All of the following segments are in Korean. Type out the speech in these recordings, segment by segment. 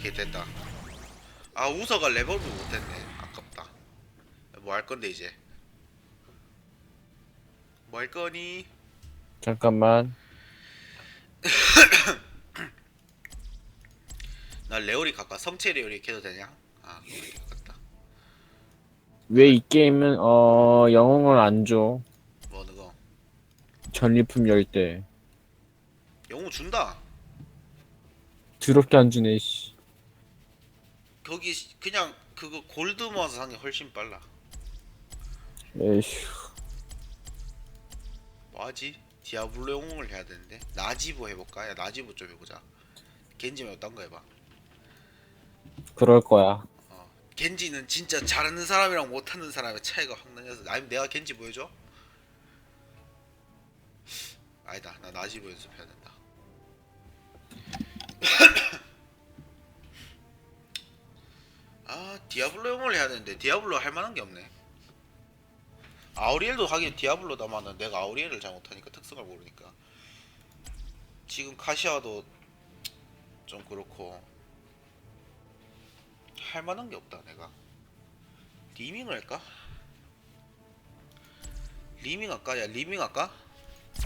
오케이 됐다. 아 우서가 레벨도 못했네. 아깝다. 뭐 할 건데 이제? 뭐 할 거니? 잠깐만. 나 레오리 갈까? 성체 레오리 해도 되냐? 아 레오리 갈까 왜이 게임은 어 영웅을 안 줘? 뭐 어느 거. 전리품 열 때. 영웅 준다. 더럽게 안 주네 씨. 거기 시- 그냥 그거 골드 모아서 사는 게 훨씬 빨라 에휴. 뭐하지 디아블로 영웅을 해야 되는데 나지보 해볼까 야 나지보 좀 해보자 겐지 말고 딴거 해봐 그럴 거야. 어. 겐지는 진짜 잘하는 사람이랑 못하는 사람의 차이가 확 나서 아니면 내가 겐지 보여줘? 아니다 나 나지보 연습해야 된다 아 디아블로 영웅을 해야 되는데 디아블로 할 만한 게 없네 아우리엘도 하긴 디아블로다마는 내가 아우리엘을 잘 못하니까 특성을 모르니까 지금 카시아도 좀 그렇고 할 만한 게 없다 내가 리밍을 할까? 리밍 할까? 야 리밍 할까?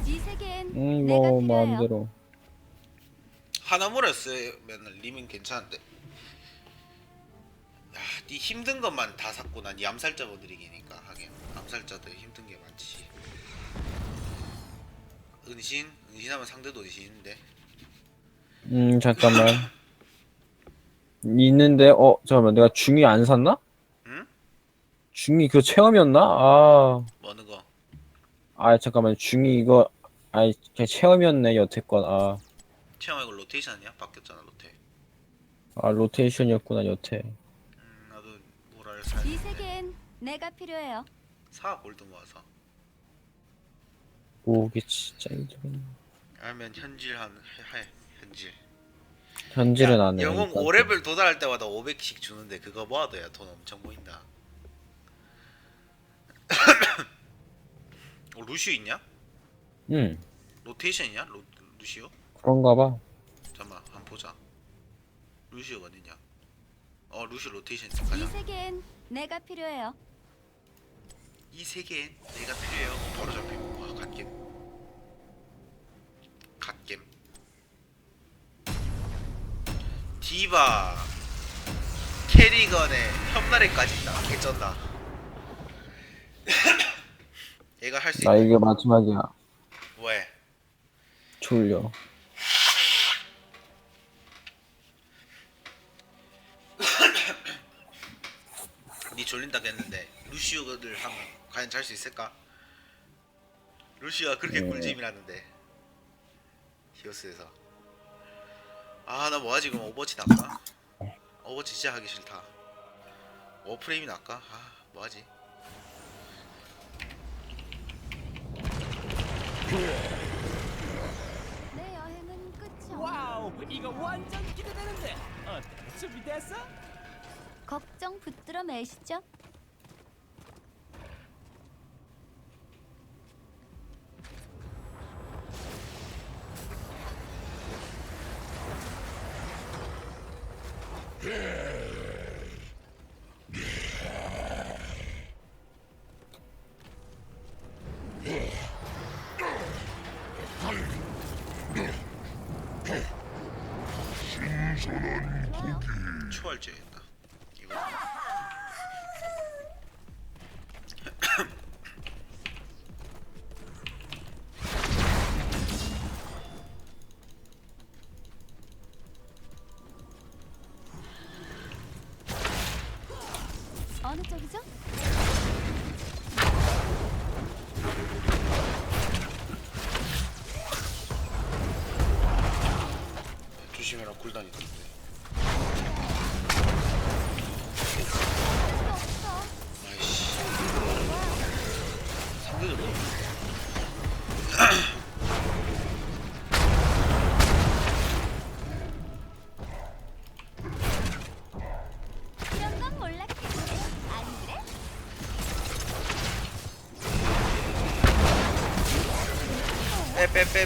이 세계엔 음, 내가 뭐 필요해요. 마음대로. 하나무라 쓰면 리밍 괜찮은데 야, 네 힘든 것만 다 샀구나 네 암살자분들 이기니까 하긴 암살자들 힘든 게 많지 은신? 은신하면 상대도 은신인데 음 잠깐만. 있는데 어 잠깐만 내가 중이 안 샀나? 응? 중이 그거 체험이었나? 아, 뭐 어느 거? 아 잠깐만 중이 이거 아이 그냥 체험이었네 여태껏 아, 체험 이거 로테이션 아니야? 바뀌었잖아 로테 아 로테이션이었구나 여태. 이 세계엔 내가 필요해요. 사 골드 모아서 오게 진짜 이제 아니면 현질 한 해, 해 현질 현질은 야, 안 해. 영웅 일단. 5레벨 도달할 때마다 500씩 주는데 그거 모아둬야 돈 엄청 모인다 어, 루시오 있냐? 응 로테이션이냐? 로, 루시오? 그런가 봐. 잠깐만 한번 보자 루시오가 어딨냐 어 루시오 로테이션 있어 이 가자 세계엔 내가 필요해요. 이 세계엔 내가 필요해요 바로 잡히고 와 갓겜 갓겜 디바 캐리건의 혓나레까지 있다 개쩐다 얘가 할수나 있는 이게 마지막이야. 왜? 졸려. 니 졸린다고 했는데 루시오를 하면 과연 잘 수 있을까? 루시오가 그렇게 네. 꿀잼이라는데 히오스에서 아 나 뭐하지 그럼 오버워치 나까? 오버워치 진짜 하기 싫다 워프레임이 나까? 아 뭐하지? 내 여행은 끝이 없. 와우 이거 완전 기대되는데 어때 준비됐어? 걱정 붙들어 매시죠. 초월제였다 Yeah!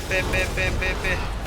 เปเปเปเปเป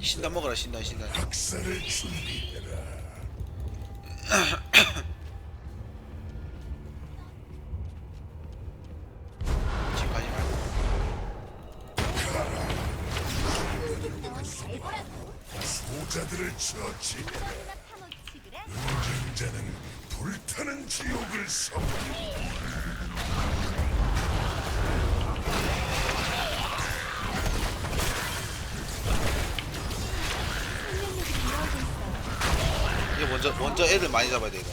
신단 먹어라 신단 신단 학살을 준비해라. 지금 가지 말고 소자들을 처치해라. 경자는 불타는 지옥을 선포. 이거 먼저 먼저 애들 많이 잡아야 돼 이거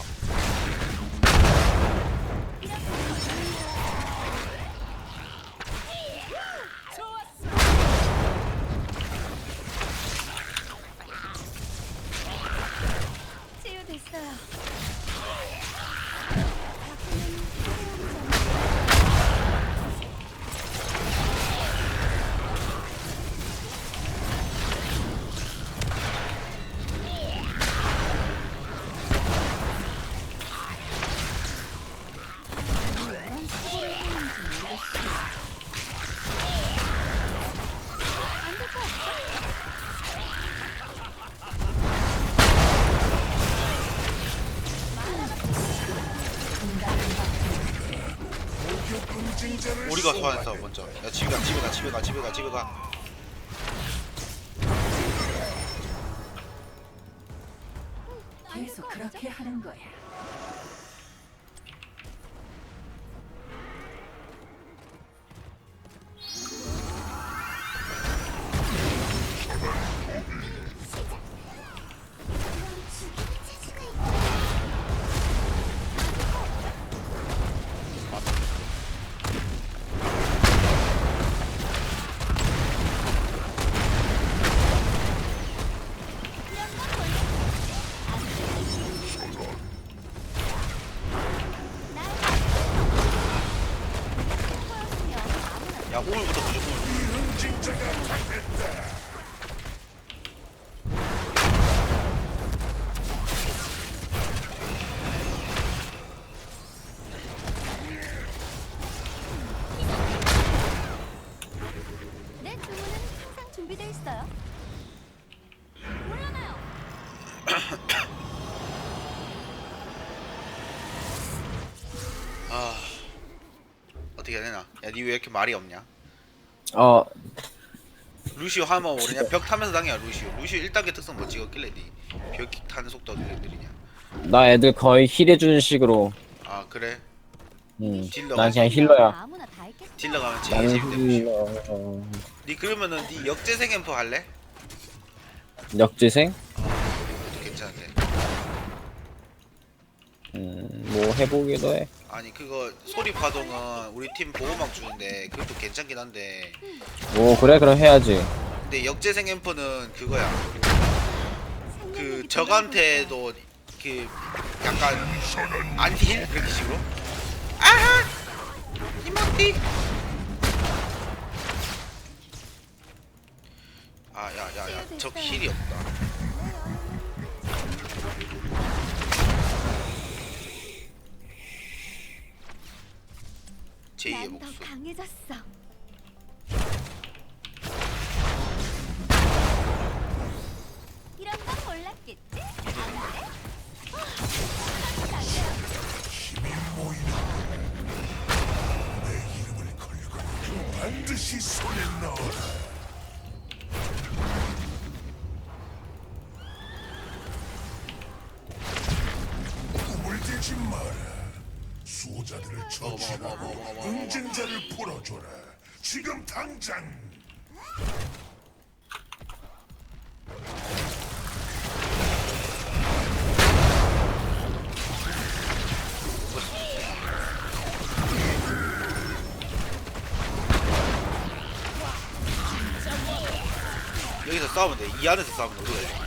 소환해. 소환했어 먼저 야 집에 가 집에 가 집에 가 집에 가 집에 가 계속 그렇게 하는 거야. 야 니왜 이렇게 말이 없냐? 어. 루시오 하면 모르냐? 벽 타면서 당해 루시오. 루시오 1단계 특성 뭐 찍었길래 니벽 타는 속도가 그렇게 느리냐? 나 애들 거의 힐해주는 식으로. 아 그래? 음, 딜러 난 그냥 힐러야. 아무나 다 있겠죠. 딜러 가면 제일 나는 재밌대 루시오 힐러. 니 그러면은 니 역재생 앰프 할래? 역지생? 그것도 괜찮은데. 음, 뭐 해보기도 해 아니 그거 소리 파동은 우리 팀 보호막 주는데 그것도 괜찮긴 한데. 오 그래 그럼 해야지. 근데 역재생 앰프는 그거야. 그 적한테도 그 약간 안티힐? 그렇게 식으로? 아하! 이모티 아야야야. 적 힐이 없다 제2의 난더 목숨 강해졌어. 처치하고. 응징자를 풀어줘라. 지금 당장. 여기서 싸우면 돼. 이 안에서 싸우면 우리가 돼.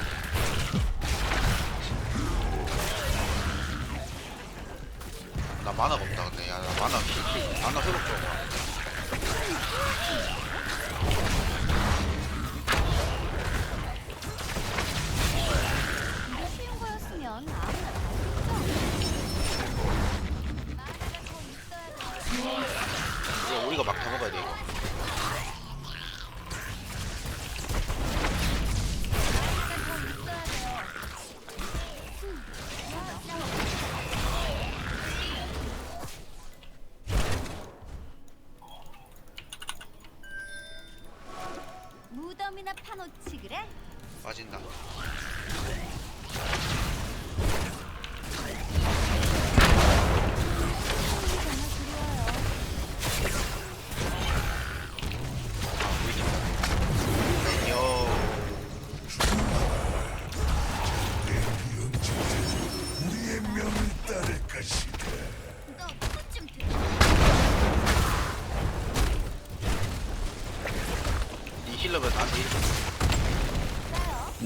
나 만화가 없다 만화 키- 만화 회복 좀 해봐. 이거 쉬운 거였으면 아무나 다 했겠죠? 만화가 더 있어야 돼. 이거 우리가 막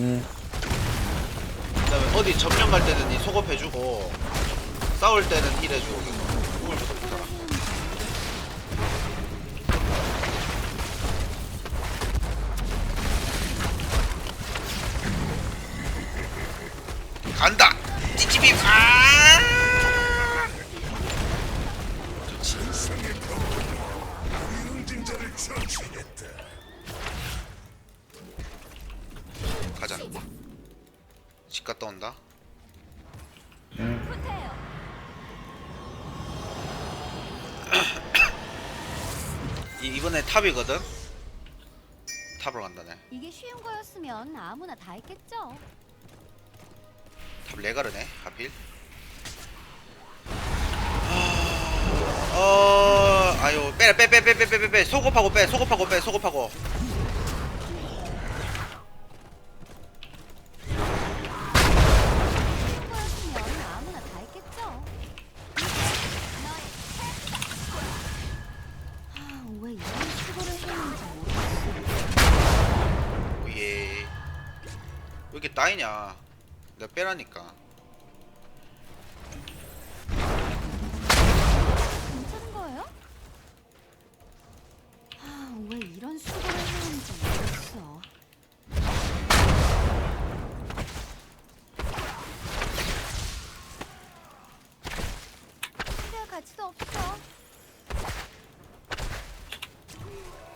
있 갔다 온다. 후퇴요. 이, 이번에 탑이거든. 탑으로 간다네. 이게 쉬운 거였으면 아무나 다 했겠죠. 탑 레가르네 하필 아, 어 아유 빼라 빼빼빼빼빼빼 소급하고 빼 소급하고 빼 소급하고 따이냐. 내가 빼라니까 괜찮은 거예요? 아, 왜 이런 수고를 했는지 모르겠어. 필요할 가치도 없어.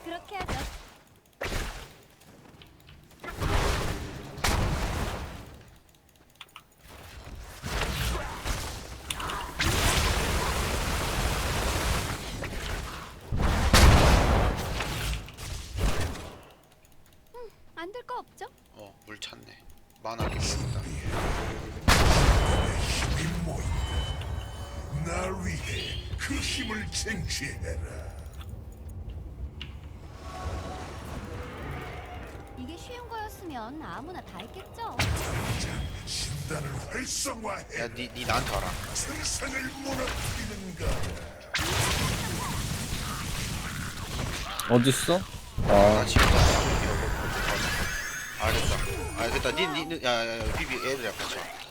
그렇게 하죠. 안 될 거 없죠? 어물 찼네 만화를 쓴다 힘이 모인다. 날 위해 그 힘을 쟁취해라. 이게 쉬운 거였으면 아무나 다 했겠죠. 신단을 활성화해 야 니 니 나한테 와라 세상을 무너뜨리는 가 어딨어? 나아 지금 아 됐다. 아 됐다. 니 니 야 야 야 비비 애들이랑 같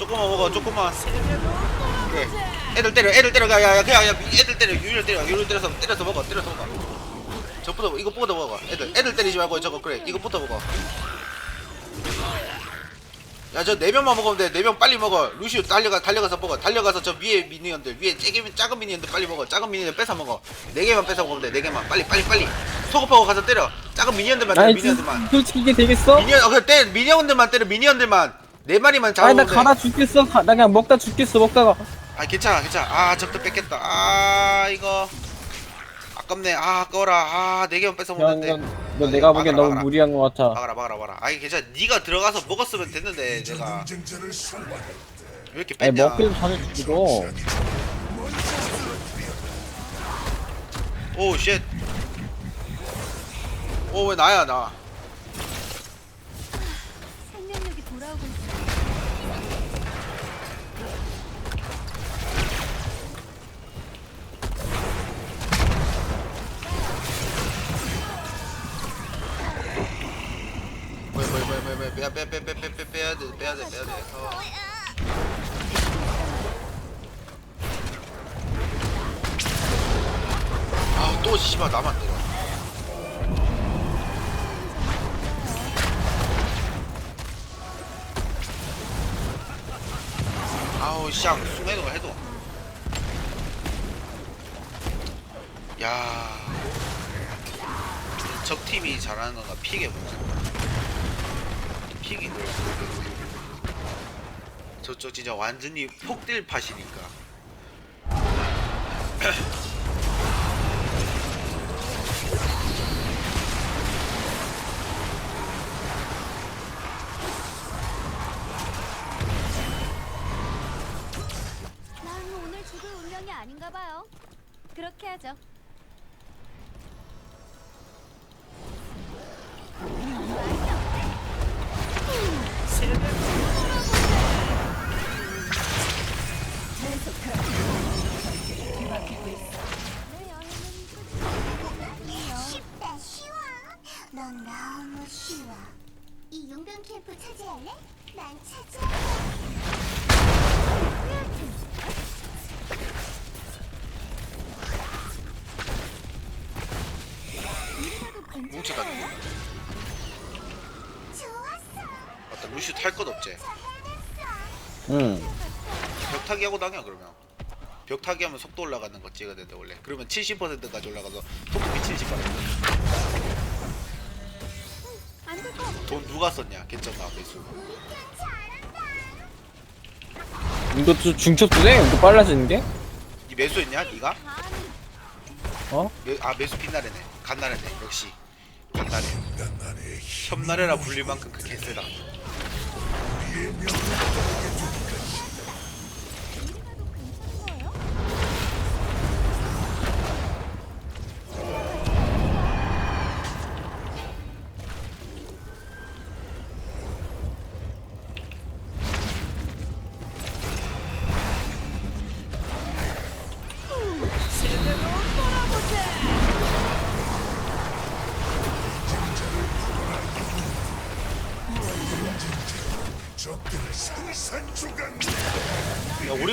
조금만 먹어 조금만. 그래 애들 때려 애들 때려 야야 그냥 야 애들 때려 유일 때려 유일 때려서 때려서 먹어 때려서 먹어. 저부터 이거부터 먹어. 애들 애들 때리지 말고 저거 그래 이거부터 먹어. 야 저 네 명만 먹으면 돼네 명 빨리 먹어. 루시우 달려가 달려가서 먹어. 달려가서 저 위에 미니언들 위에 작은 작은 미니언들 빨리 먹어. 작은 미니언들 뺏어 먹어. 네 개만 뺏어 먹으면 돼네 개만. 빨리 빨리 빨리. 소급하고 가서 때려. 작은 미니언들만 때려 아니 미니언들만. 솔직히 이게 되겠어? 미니언 어 그래 때려. 미니언들만 때려 미니언들만 네 마리만 아니 잡으면 나 돼. 가다 죽겠어. 가- 나 그냥 먹다 죽겠어 먹다가. 아 괜찮아 괜찮아. 아 적도 뺏겠다. 아 이거. 아깝네. 아 아까워라. 아네 개만 뺏어 야, 먹는데. 너, 너 내가 보기엔 너무 막아라. 무리한 것 같아. 막아라 막아라 막아라. 아니 괜찮아. 네가 들어가서 먹었으면 됐는데 전 내가. 왜 이렇게 아니 뺐냐? 먹기도 전에 죽어 오쉣. 오왜 나야 나 빼야 빼야 빼야 빼야 돼, 빼야 돼, 빼야 돼. 더 아우 또 씨발 나만 때려. 아우 샹 순간이동을 해도. 야. 적 팀이 잘하는 건가 피게 보지. 픽이 저쪽 진짜 완전히 폭딜 팟이니까 난 오늘 죽을 운명이 아닌가 봐요. 그렇게 하죠. 이 용병 캠프 차지할래? 난 차지할래 뭉쳐다. 좋았어. 맞다 루시 탈 것 없지. 응. 벽 타기 하고 당겨 그러면. 벽 타기 하면 속도 올라가는 거 찍어야 되는데 원래. 그러면 70%까지 올라가서 속도비 70%돈 안될 것 같아. 누가 썼냐 괜찮다 매수 이것도 중첩도 돼? 이거 빨라지는 게? 니 매수했냐? 아니, 어? 매, 아 매수 빛나래네 간나래네 역시 간나래 협나래라 불릴 만큼 그 개세다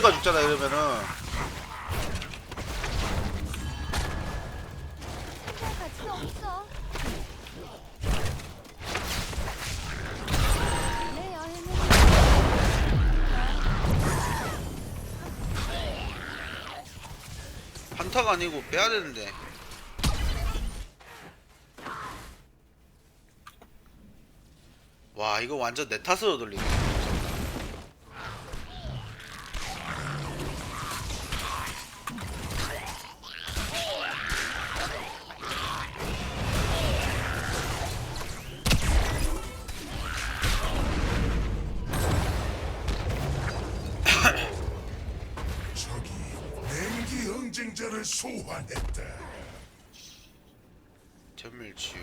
야 우리가 죽잖아 이러면은. 한타가 아니고 빼야 되는데. 와 이거 완전 내 탓으로 돌리네 응징자를 소환했다. 전멸치유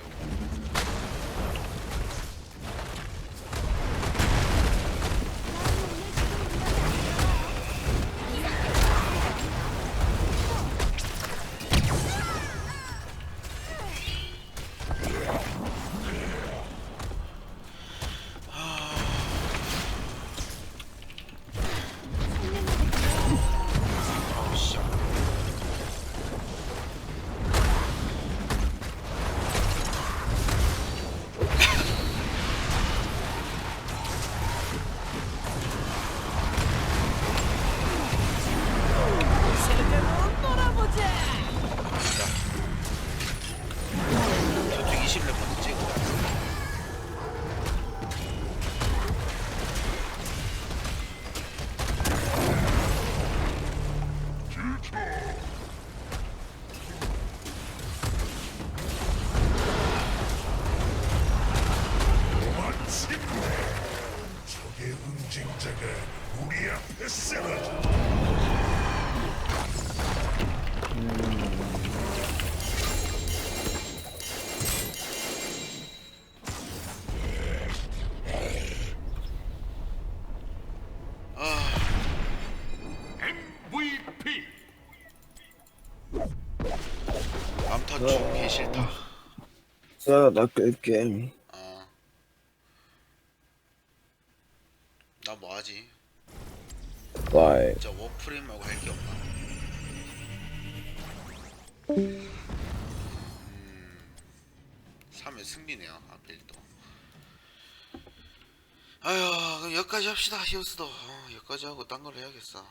죽기 싫다 자, 나 끌게. 어. 나 뭐하지? 와이. 진짜 워프레임 말고 할 게 없나? 음, 3회 승리네요 아필도 아휴 그럼 여기까지 합시다 히오스도 어, 여기까지 하고 딴 걸 해야겠어